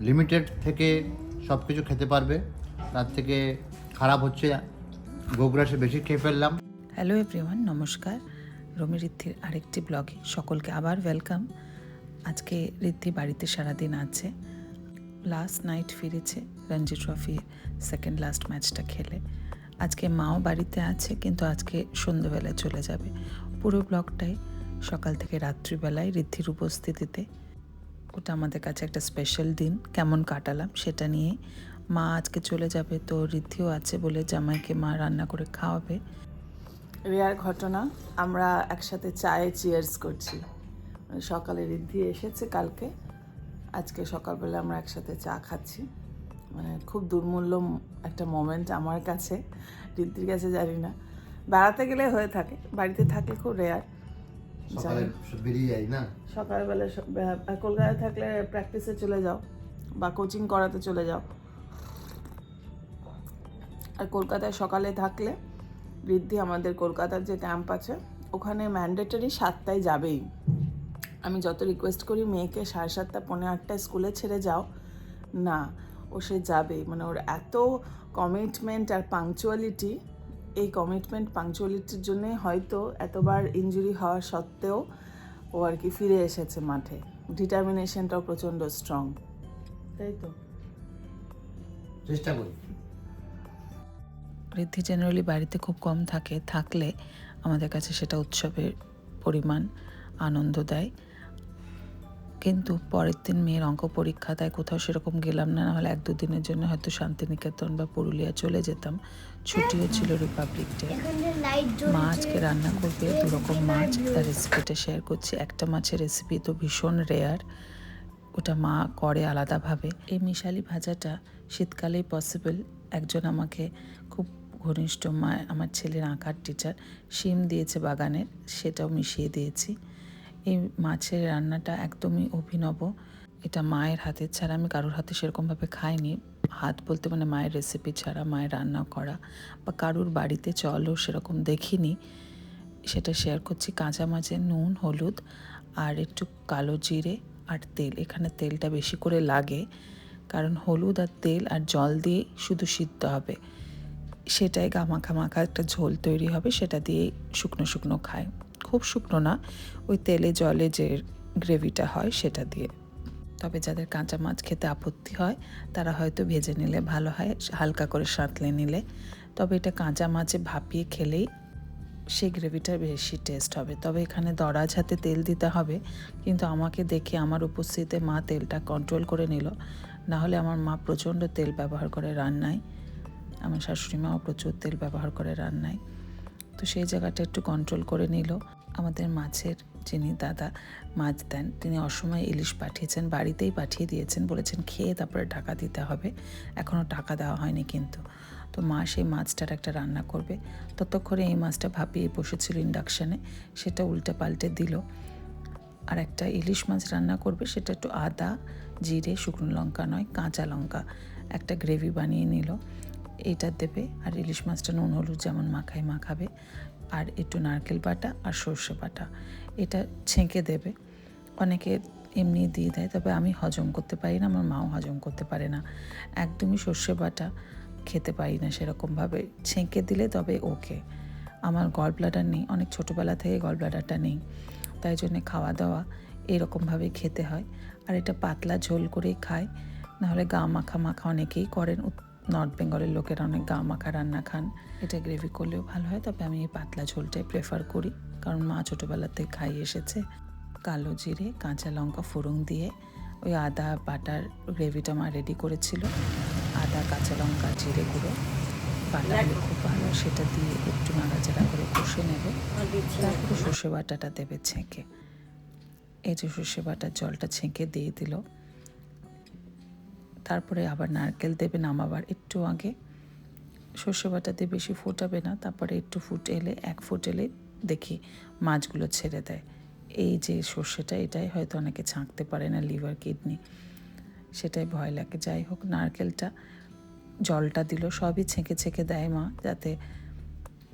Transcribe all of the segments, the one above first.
Limited থেকে সব কিছু খেতে পারবে। তার থেকে খারাপ হচ্ছে গোগ্রাসে বেশি খেয়ে ফেললাম। হ্যালো এভরিওয়ান নমস্কার। রমি ঋদ্ধির আরেকটি ব্লগে সকলকে আবার ওয়েলকাম আজকে ঋদ্ধি বাড়িতে সারাদিন আছে। লাস্ট নাইট ফিরেছে রঞ্জি ট্রফি সেকেন্ড লাস্ট ম্যাচটা খেলে। আজকে মাও বাড়িতে আছে, কিন্তু আজকে সন্ধ্যেবেলায় চলে যাবে। পুরো ব্লগটাই সকাল থেকে রাত্রিবেলায় ঋদ্ধির উপস্থিতিতে। ওটা আমাদের কাছে একটা স্পেশাল দিন। কেমন কাটালাম সেটা নিয়ে। মা আজকে চলে যাবে তো ঋদ্ধিও আছে বলে জামাইকে মা রান্না করে খাওয়াবে। রেয়ার ঘটনা, আমরা একসাথে চায়ে চিয়ার্স করছি। সকালে রিদ্ধি এসেছে কালকে। আজকে সকালবেলা আমরা একসাথে চা খাচ্ছি। মানে খুব দুর্মূল্য একটা মোমেন্ট আমার কাছে। ঋদ্ধির কাছে জানি না। বেড়াতে গেলে হয়ে থাকে, বাড়িতে থাকলে খুব রেয়ার সকালে বেরিয়ে যাই না? সকালবেলা কলকাতায় থাকলে প্র্যাকটিসে চলে যাও বা কোচিং করাতে চলে যাও। আর কলকাতায় সকালে থাকলে বৃদ্ধি আমাদের কলকাতার যে ক্যাম্প আছে ওখানে ম্যান্ডেটরি সাতটায় যাবেই। আমি যত রিকোয়েস্ট করি মেয়েকে সাড়ে সাতটা পৌনে আটটায় স্কুলে ছেড়ে যাও। না ও সে যাবেই। মানে ওর এত কমিটমেন্ট আর পাংচুয়ালিটি এই কমিটমেন্ট পাংচুয়ালিটির জন্যে হয়তো এতবার ইঞ্জুরি হওয়া সত্ত্বেও ও আর কি ফিরে এসেছে মাঠে। ডিটারমিনেশনটাও প্রচণ্ড স্ট্রং তাই তো? চেষ্টা করি। ঋদ্ধি জেনারেলি বাড়িতে খুব কম থাকে। থাকলে আমাদের কাছে সেটা উৎসবের পরিমাণ আনন্দ দেয়। কিন্তু পরের দিন মেয়ের অঙ্ক পরীক্ষা, তাই কোথাও সেরকম গেলাম না। নাহলে এক দুদিনের জন্য হয়তো শান্তিনিকেতন বা পুরুলিয়া চলে যেতাম। ছুটিও ছিল রিপাবলিক ডে মা আজকে রান্না করবে দু রকম মাছ তার রেসিপিটা শেয়ার করছি। একটা মাছের রেসিপি তো ভীষণ রেয়ার ওটা মা করে আলাদাভাবে। এই মিশালি ভাজাটা শীতকালেই পসিবল একজন আমাকে খুব ঘনিষ্ঠ মা, আমার ছেলের আঁকার টিচার শিম দিয়েছে বাগানের, সেটাও মিশিয়ে দিয়েছি। এই মাছের রান্নাটা একদমই অভিনব। এটা মায়ের হাতের ছাড়া আমি কারোর হাতে সেরকমভাবে খাইনি। হাত বলতে মানে মায়ের রেসিপি ছাড়া, মায়ের রান্না করা বা কারুর বাড়িতে চলও সেরকম দেখিনি। সেটা শেয়ার করছি কাঁচা মাছের নুন, হলুদ আর একটু কালো জিরে আর তেল। এখানে তেলটা বেশি করে লাগে কারণ হলুদ আর তেল আর জল দিয়ে শুধু সিদ্ধ হবে। সেটাই গা মাখা মাখা একটা ঝোল তৈরি হবে, সেটা দিয়ে শুকনো শুকনো খায়। খুব শুকনো না, ওই তেলে জলে যে গ্রেভিটা হয় সেটা দিয়ে। তবে যাদের কাঁচা মাছ খেতে আপত্তি হয়, তারা হয়তো ভেজে নিলে ভালো হয়, হালকা করে সাঁতলে নিলে। তবে এটা কাঁচা মাছে ভাপিয়ে খেলেই সেই গ্রেভিটা বেশি টেস্ট হবে। তবে এখানে দরাজ হাতে তেল দিতে হবে, কিন্তু আমাকে দেখে আমার উপস্থিতিতে মা তেলটা কন্ট্রোল করে নিল। না হলে আমার মা প্রচণ্ড তেল ব্যবহার করে রান্নায়। আমার শাশুড়ি মাও প্রচুর তেল ব্যবহার করে রান্নায়। তো সেই জায়গাটা একটু কন্ট্রোল করে নিল। আমাদের মাছের যিনি দাদা মাছ দেন, তিনি অসময়ে ইলিশ পাঠিয়েছেন, বাড়িতেই পাঠিয়ে দিয়েছেন, বলেছেন খেয়ে তারপরে টাকা দিতে হবে। এখনও টাকা দেওয়া হয়নি কিন্তু। তো মা সেই মাছটার একটা রান্না করবে। ততক্ষণে এই মাছটা ভাপিয়ে বসেছিল ইন্ডাকশানে, সেটা উল্টে পাল্টে দিল। আর একটা ইলিশ মাছ রান্না করবে, সেটা একটু আদা, জিরে, শুকনো লঙ্কা নয়, কাঁচা লঙ্কা একটা গ্রেভি বানিয়ে নিল। এইটা দেবে, আর ইলিশ মাছটা নুন, হলুদ যেমন মাখায় মাখাবে আর একটু নারকেল বাটা আর সর্ষে বাটা। এটা ছেঁকে দেবে। অনেকে এমনি দিয়ে দেয়, তবে আমি হজম করতে পারি না, আমার মাও হজম করতে পারে না। একদমই সর্ষে বাটা খেতে পারি না সেরকমভাবে। ছেঁকে দিলে তবে ওকে আমার গল ব্লাডার নেই, অনেক ছোটোবেলা থেকে গল ব্লাডারটা নেই। তাই জন্যে খাওয়া দাওয়া এরকমভাবে খেতে হয়। আর এটা পাতলা ঝোল করেই খায়, নাহলে গা মাখা মাখা অনেকেই করেন। নর্থ বেঙ্গলের লোকেরা অনেক গা মাখা রান্না খান। এটা গ্রেভি করলেও ভালো হয়, তবে আমি এই পাতলা ঝোলটাই প্রেফার করি। কারণ মা ছোটোবেলাতে খাই এসেছে কালো জিরে, কাঁচা লঙ্কা ফোড়ন দিয়ে। ওই আদা বাটার গ্রেভিটা মা রেডি করেছিল। আদা, কাঁচা লঙ্কা, জিরে গুঁড়ো। বাটা খুব ভালো, সেটা দিয়ে একটু নাড়াচাড়া করে কষে নেবে। তারপরে সর্ষে বাটাটা দেবে ছেঁকে। এই যে সর্ষে বাটার জলটা ছেঁকে দিয়ে দিল। তারপরে আবার নারকেল দেবে নামাবার একটু আগে। সর্ষে বাটা দিয়ে বেশি ফোটাবে না, তারপরে একটু ফুট এলে এক ফুট এলে দেখি মাছগুলো ছেড়ে দেয়। এই যে সর্ষেটা, এটাই হয়তো অনেকে ছাঁকতে পারে না, লিভার, কিডনি, সেটাই ভয় লাগে। যাই হোক, নারকেলটা জলটা দিল, সবই ছেঁকে ছেঁকে দেয় মা, যাতে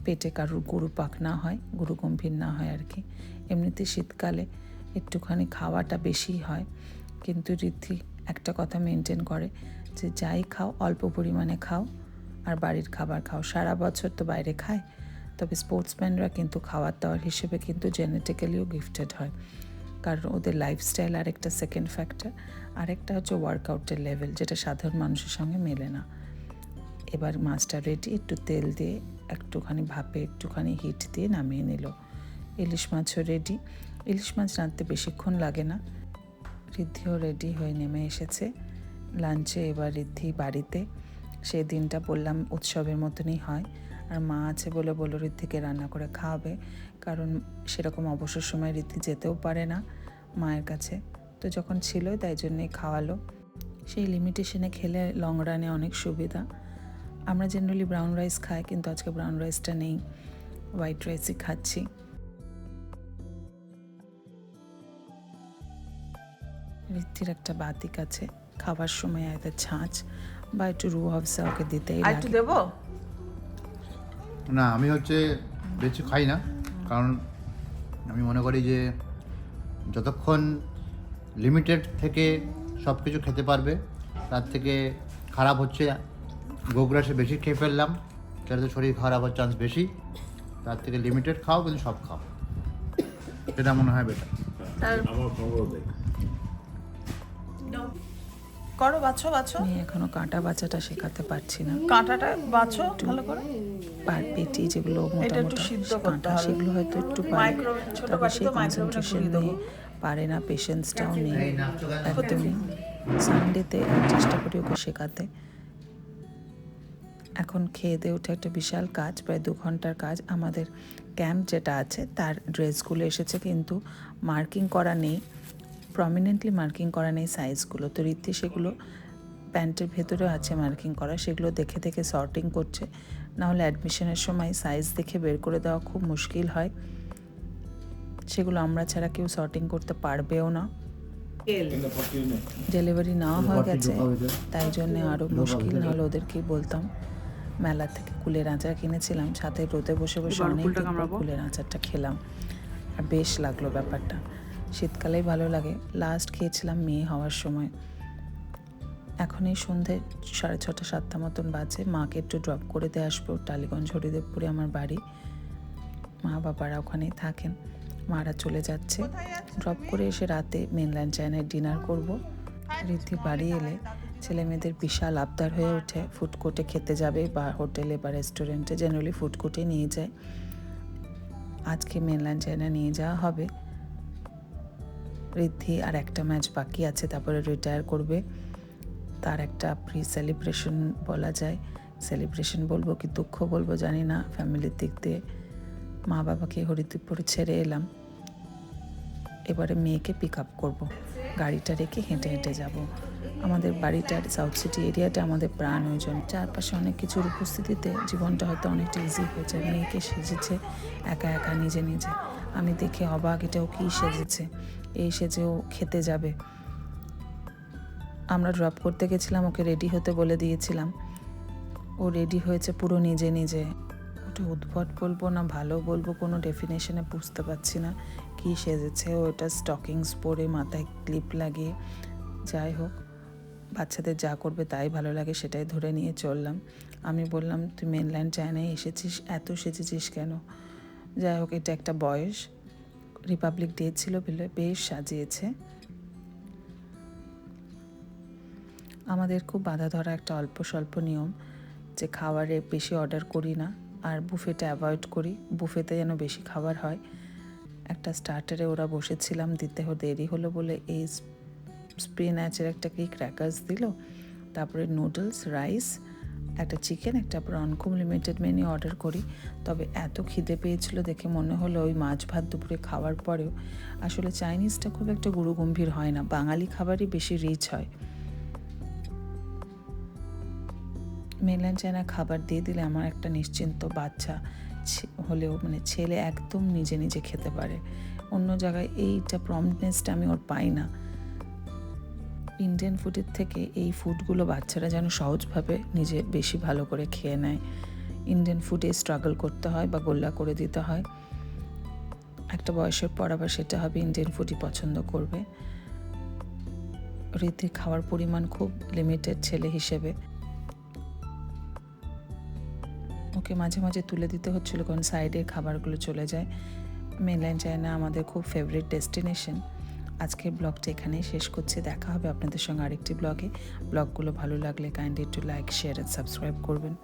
পেটে কারুর গুরু পাক না হয়, গুরু গম্ভীর না হয় আর কি। এমনিতে শীতকালে একটুখানি খাওয়াটা বেশি হয়, কিন্তু ঋদ্ধি একটা কথা মেনটেন করে যে যাই খাও, অল্প পরিমাণে খাও আর বাড়ির খাবার খাও। সারা বছর তো বাইরে খায়, তবে স্পোর্টসম্যানরা কিন্তু খাওয়ার দাওয়ার হিসেবে কিন্তু জেনেটিক্যালিও গিফটেড হয়। কারণ ওদের লাইফস্টাইল আর একটা সেকেন্ড ফ্যাক্টর আরেকটা হচ্ছে ওয়ার্কআউটের লেভেল যেটা সাধারণ মানুষের সঙ্গে মেলে না। এবার মাছটা রেডি একটু তেল দিয়ে একটুখানি ভাপে, একটুখানি হিট দিয়ে নামিয়ে নিল। ইলিশ মাছও রেডি ইলিশ মাছ রাঁধতে বেশিক্ষণ লাগে না। ঋদ্ধিও রেডি হয়ে নেমে এসেছে। লাঞ্চে এবার ঋদ্ধি বাড়িতে। সেই দিনটা বললাম উৎসবের মতনই হয়। আর মা আছে বলে বলল ঋদ্ধিকে রান্না করে খাওয়াবে। কারণ সেরকম অবসর সময় ঋদ্ধি যেতেও পারে না মায়ের কাছে। তো যখন ছিল তাই জন্যই খাওয়ালো। সেই লিমিটেশনে খেলে লং রানে অনেক সুবিধা। আমরা জেনারেলি ব্রাউন রাইস খাই, কিন্তু আজকে ব্রাউন রাইসটা নেই। হোয়াইট রাইসই খাচ্ছি। ঋদ্ধির একটা বাতিক আছে। খাবার সময় একটা ছাঁচ বা একটু রু হাফসা ওকে দিতেই আর একটু দেবো? না আমি হচ্ছে বেশি খাই না কারণ আমি মনে করি যে যতক্ষণ লিমিটেড থেকে সব কিছু খেতে পারবে তার থেকে খারাপ হচ্ছে গোগ্রাসে বেশি খেয়ে ফেললাম সেটাতে শরীর খারাপ হওয়ার চান্স বেশি। তার থেকে লিমিটেড খাও কিন্তু সব খাও। সেটা মনে হয় বেটার করো বাছো বাছো। আমি এখনও কাঁটা বাচ্চাটা শেখাতে পারছি না। কাঁটাটা বাছো ভালো করে। পার পেটি যেগুলো এটা একটু সিদ্ধ করতে হবে। সেগুলো হয়তো একটু পারে। ছোট মাইক্রোওভেনে দেবো। পারে না পেশেন্সটাও নেই। একদমই সানডেতে চেষ্টা করি ওকে শেখাতে। এখন খেয়ে দিয়ে উঠে একটা বিশাল কাজ প্রায় দু ঘণ্টার কাজ। আমাদের ক্যাম্প যেটা আছে তার ড্রেসগুলো এসেছে কিন্তু মার্কিং করা নেই। প্রমিনেন্টলি মার্কিং করা নেই সাইজগুলো তো রীতি সেগুলো প্যান্টের ভেতরেও আছে মার্কিং করা। সেগুলো দেখে দেখে সর্টিং করছে। নাহলে অ্যাডমিশনের সময় সাইজ দেখে বের করে দেওয়া খুব মুশকিল হয়। সেগুলো আমরা ছাড়া কেউ সর্টিং করতে পারবেও না। ডেলিভারি না হয়ে গেছে। তাই জন্য আরও মুশকিল। নাহলে ওদেরকেই বলতাম মেলা থেকে কুলের আচার কিনেছিলাম। সাথে রোদে বসে বসে অনেক কুলের আচারটা খেলাম। আর বেশ লাগল ব্যাপারটা। শীতকালেই ভালো লাগে। লাস্ট খেয়েছিলাম মেয়ে হওয়ার সময়। এখন এই সন্ধে সাড়ে ছটা, সাতটা মতন বাজে। মাকে একটু ড্রপ করে দিয়ে আসব। টালিগঞ্জ, হরিদেবপুরে আমার বাড়ি। মা বাবারা ওখানেই থাকেন। মারা চলে যাচ্ছে। ড্রপ করে এসে রাতে মেনল্যান্ড চায়নায় ডিনার করব। রীতি বাড়ি এলে ছেলে মেয়েদের বিশাল আবদার হয়ে ওঠে। ফুড কোর্টে খেতে যাবে বা হোটেলে বা রেস্টুরেন্টে জেনারেলি ফুড কোর্টে নিয়ে যায়। আজকে মেনল্যান্ড চায়না নিয়ে যাওয়া হবে। ঋদ্ধি আর একটা ম্যাচ বাকি আছে, তারপরে রিটায়ার করবে। তার একটা প্রি সেলিব্রেশন বলা যায়। সেলিব্রেশন বলব কি দুঃখ বলব জানি না। ফ্যামিলির দিক দিয়ে মা বাবাকে হরিদ্বীপুর ছেড়ে এলাম। এবারে মেয়েকে পিক আপ করব। গাড়িটা রেখে হেঁটে হেঁটে যাব। আমাদের বাড়িটার সাউথ সিটি এরিয়াটা আমাদের প্রাণ ওই জন্য চারপাশে অনেক কিছুর উপস্থিতিতে জীবনটা হয়তো অনেকটা ইজি হয়ে যায়। মেয়েকে সেজেছে, একা একা নিজে নিজে। আমি দেখে অবাক, এটাও কী সেজেছে? এই সেজেও খেতে যাবে। আমরা ড্রপ করতে গেছিলাম, ওকে রেডি হতে বলে দিয়েছিলাম। ও রেডি হয়েছে পুরো নিজে নিজে। ওটা উদ্ভট বলব না, ভালো বলব, কোনো ডেফিনেশনে বুঝতে পারছি না। কী সেজেছে ও এটা স্টকিংস পরে মাথায় ক্লিপ লাগিয়ে যাই হোক, বাচ্চাদের যা করবে তাই ভালো লাগে, সেটাই ধরে নিয়ে চললাম। আমি বললাম, তুই মেনল্যান্ড চায়নায় এসেছিস, এত সেজেছিস কেন? যাই হোক, এটা একটা বয়স রিপাবলিক ডে ছিল, বলে, বেশ সাজিয়েছে। আমাদের খুব বাধা ধরা একটা অল্প স্বল্প নিয়ম, যে খাবারে বেশি অর্ডার করি না, আর বুফেটা অ্যাভয়েড করি বুফেতে যেন বেশি খাবার হয়। একটা স্টার্টারে ওরা বসেছিলাম, দিতে দেরি হলো বলে এই স্প্রিনাচের একটা কি ক্র্যাকার্স দিল, তারপরে নুডলস রাইস একটা চিকেন একটা প্রন খুব লিমিটেড মেনু অর্ডার করি। তবে এত খিদে পেয়েছিল দেখে মনে হলো ওই মাছ ভাত দুপুরে খাওয়ার পরেও। আসলে চাইনিজটা খুব একটা গুরুগম্ভীর হয় না, বাঙালি খাবারই বেশি রিচ হয়। মেনল্যান্ড চায়না খাবার দিয়ে দিলে আমার একটা নিশ্চিন্ত বাচ্চা। হলেও মানে ছেলে একদম নিজে নিজে খেতে পারে। অন্য জায়গায় এইটা প্রমনেসটা আমি ওর পাই না। ইন্ডিয়ান ফুডের থেকে এই ফুডগুলো বাচ্চারা যেন সহজভাবে নিজে বেশি ভালো করে খেয়ে নেয়। ইন্ডিয়ান ফুডে স্ট্রাগল করতে হয় বা গোল্লা করে দিতে হয়। একটা বয়সের পর আবার সেটা হবে ইন্ডিয়ান ফুডই পছন্দ করবে। ঋদ্ধির খাওয়ার পরিমাণ খুব লিমিটেড ছেলে হিসেবে। ওকে মাঝে মাঝে তুলে দিতে হচ্ছিল কারণ সাইডের খাবারগুলো চলে যায়। মেনল্যান্ড চায়না আমাদের খুব ফেভারিট ডেস্টিনেশন আজকের ব্লগটা এখানেই শেষ করছি। দেখা হবে আপনাদের সঙ্গে আরেকটি ব্লগে ব্লগগুলো ভালো লাগলে কাইন্ডলি একটু লাইক শেয়ার অ্যান্ড সাবস্ক্রাইব করবেন।